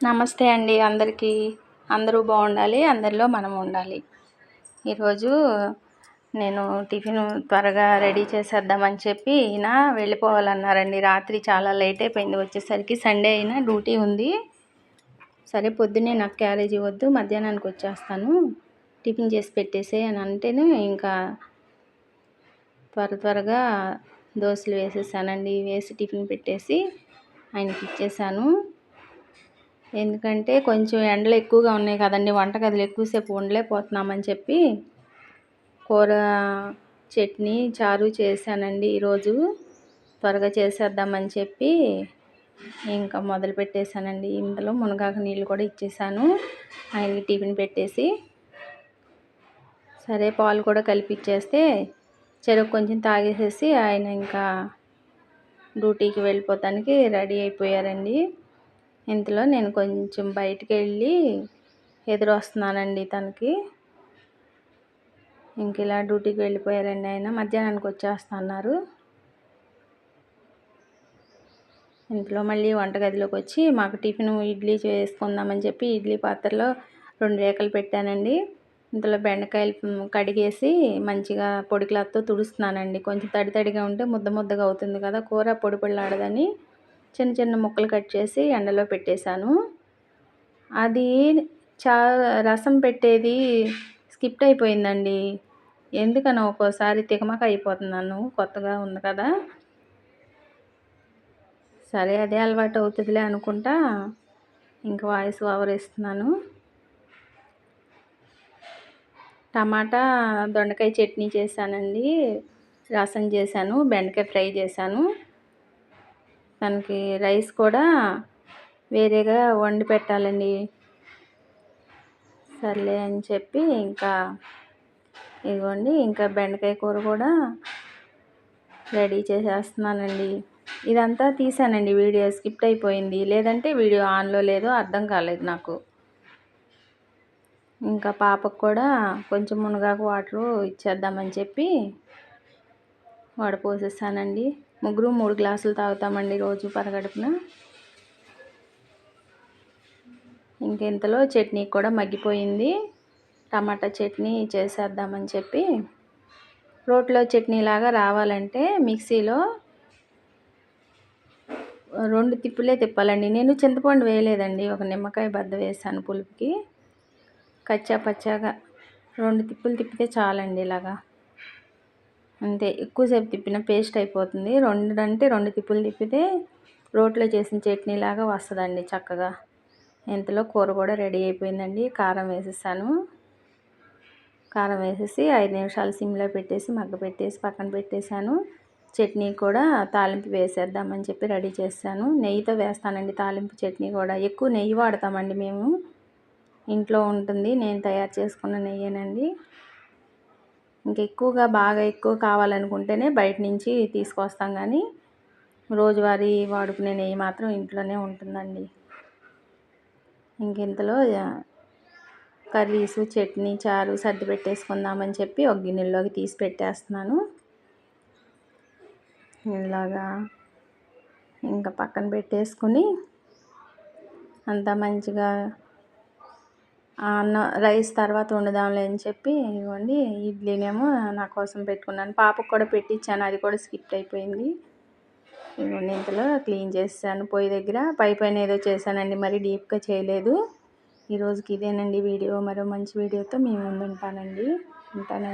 నమస్తే అండి అందరికీ. అందరూ బాగుండాలి అందరిలో మనం ఉండాలి. ఈరోజు నేను టిఫిన్ త్వరగా రెడీ చేసేద్దామని చెప్పి ఈయన వెళ్ళిపోవాలన్నారండి. రాత్రి చాలా లేట్ అయిపోయింది వచ్చేసరికి సండే అయినా డ్యూటీ ఉంది. సరే పొద్దున్నే నాకు క్యారేజీ వద్దు మధ్యాహ్నానికి వచ్చేస్తాను. టిఫిన్ చేసి పెట్టేసే అని అంటేనే ఇంకా త్వర త్వరగా దోశలు వేసేసానండి. వేసి టిఫిన్ పెట్టేసి ఆయనకి ఇచ్చేసాను. ఎందుకంటే కొంచెం ఎండలు ఎక్కువగా ఉన్నాయి కదండి వంటగదిలో ఎక్కువసేపు ఉండలేకపోతున్నామని చెప్పి కూర చట్నీ చారు చేశానండి ఈరోజు. త్వరగా చేసేద్దామని చెప్పి ఇంకా మొదలు పెట్టేశానండి. ఇందులో మునగాకు నీళ్ళు కూడా ఇచ్చేసాను. ఆయనకి టిఫిన్ పెట్టేసి సరే పాలు కూడా కలిపిచ్చేస్తే చెరుకు కొంచెం తాగేసేసి ఆయన ఇంకా డ్యూటీకి వెళ్ళిపోతానికి రెడీ అయిపోయారండి. ఇంతలో నేను కొంచెం బయటికి వెళ్ళి ఎదురు వస్తున్నానండి తనకి. ఇంక ఇలా డ్యూటీకి వెళ్ళిపోయారండి ఆయన. మధ్యాహ్నానికి వచ్చేస్తున్నారు. ఇంట్లో మళ్ళీ వంటగదిలోకి వచ్చి మాకు టిఫిన్ ఇడ్లీ చేసుకుందామని చెప్పి ఇడ్లీ పాత్రలో రెండు రేఖలు పెట్టానండి. ఇంతలో బెండకాయలు కడిగేసి మంచిగా పొడి క్లాత్తో తుడుస్తున్నానండి. కొంచెం తడి తడిగా ఉంటే ముద్ద ముద్దగా అవుతుంది కదా కూర పొడి పొడిలాడదని చిన్న చిన్న ముక్కలు కట్ చేసి ఎండలో పెట్టేశాను. అది చా రసం పెట్టేది స్కిప్ట్ అయిపోయిందండి. ఎందుకనో ఒక్కోసారి తికమక అయిపోతున్నాను. కొత్తగా ఉంది కదా. సరే అదే అలవాటు అవుతుందిలే అనుకుంటా ఇంకా వాయిస్ ఓవర్ ఇస్తున్నాను టమాటా దొండకాయ చట్నీ చేశానండి. రసం చేశాను బెండకాయ ఫ్రై చేశాను. తనకి రైస్ కూడా వేరేగా వండి పెట్టాలండి. సర్లే అని చెప్పి ఇంకా ఇదిగోండి ఇంకా బెండకాయ కూర కూడా రెడీ చేసేస్తున్నానండి. ఇదంతా తీసానండి వీడియో స్కిప్ట్ అయిపోయింది. లేదంటే వీడియో ఆన్లో లేదో అర్థం కాలేదు నాకు. ఇంకా పాపకు కూడా కొంచెం మునగాకు వాటర్ ఇచ్చేద్దామని చెప్పి వడపోసేసానండి ముగ్గురు మూడు గ్లాసులు తాగుతామండి రోజు పరగడుపున. ఇంకెంతలో చట్నీ కూడా మగ్గిపోయింది. టమాటా చట్నీ చేసేద్దామని చెప్పి రోట్లో చట్నీ లాగా రావాలంటే మిక్సీలో రెండు తిప్పులే తిప్పాలండి. నేను చింతపండు వేయలేదండి. ఒక నిమ్మకాయ బద్ద వేసాను పులుపుకి. కచ్చా పచ్చాగా రెండు తిప్పులు తిప్పితే చాలండి ఇలాగా. అంతే. ఎక్కువసేపు తిప్పిన పేస్ట్ అయిపోతుంది. రెండు అంటే రెండు తిప్పులు తిప్పితే రోట్లో చేసిన చట్నీ లాగా వస్తుందండి చక్కగా. ఇంతలో కూర కూడా రెడీ అయిపోయిందండి. కారం వేసేసాను. కారం వేసేసి ఐదు నిమిషాలు సిమ్లో పెట్టేసి మగ్గ పెట్టేసి పక్కన పెట్టేశాను. చట్నీ కూడా తాలింపు వేసేద్దామని చెప్పి రెడీ చేశాను. నెయ్యితో వేస్తానండి తాలింపు చట్నీ కూడా. ఎక్కువ నెయ్యి వాడతామండి మేము. ఇంట్లో ఉంటుంది. నేను తయారు చేసుకున్న నెయ్యేనండి. ఇంకా ఎక్కువగా బాగా ఎక్కువ కావాలనుకుంటేనే బయట నుంచి తీసుకొస్తాం కానీ రోజువారీ వాడుకునే నెయ్యి మాత్రం ఇంట్లోనే ఉంటుందండి. ఇంకెంతలో కర్రీసు చట్నీ చారు సర్ది పెట్టేసుకుందామని చెప్పి ఒక గిన్నెలోకి తీసి పెట్టేస్తున్నాను. ఇలాగా ఇంకా పక్కన పెట్టేసుకుని అంతా మంచిగా అన్న రైస్ తర్వాత వండుదాంలే అని చెప్పి ఇవ్వండి. ఇడ్లీనేమో నా కోసం పెట్టుకున్నాను. పాపకు కూడా పెట్టించాను అది కూడా స్కిప్ అయిపోయింది. ఇవ్వండి ఇంతలో క్లీన్ చేసాను పొయ్యి దగ్గర పై పైన ఏదో చేశానండి. మరి డీప్గా చేయలేదు. ఈరోజుకి ఇదేనండి వీడియో. మరో మంచి వీడియోతో మీ ముందు ఉంటానండి ఉంటానండి.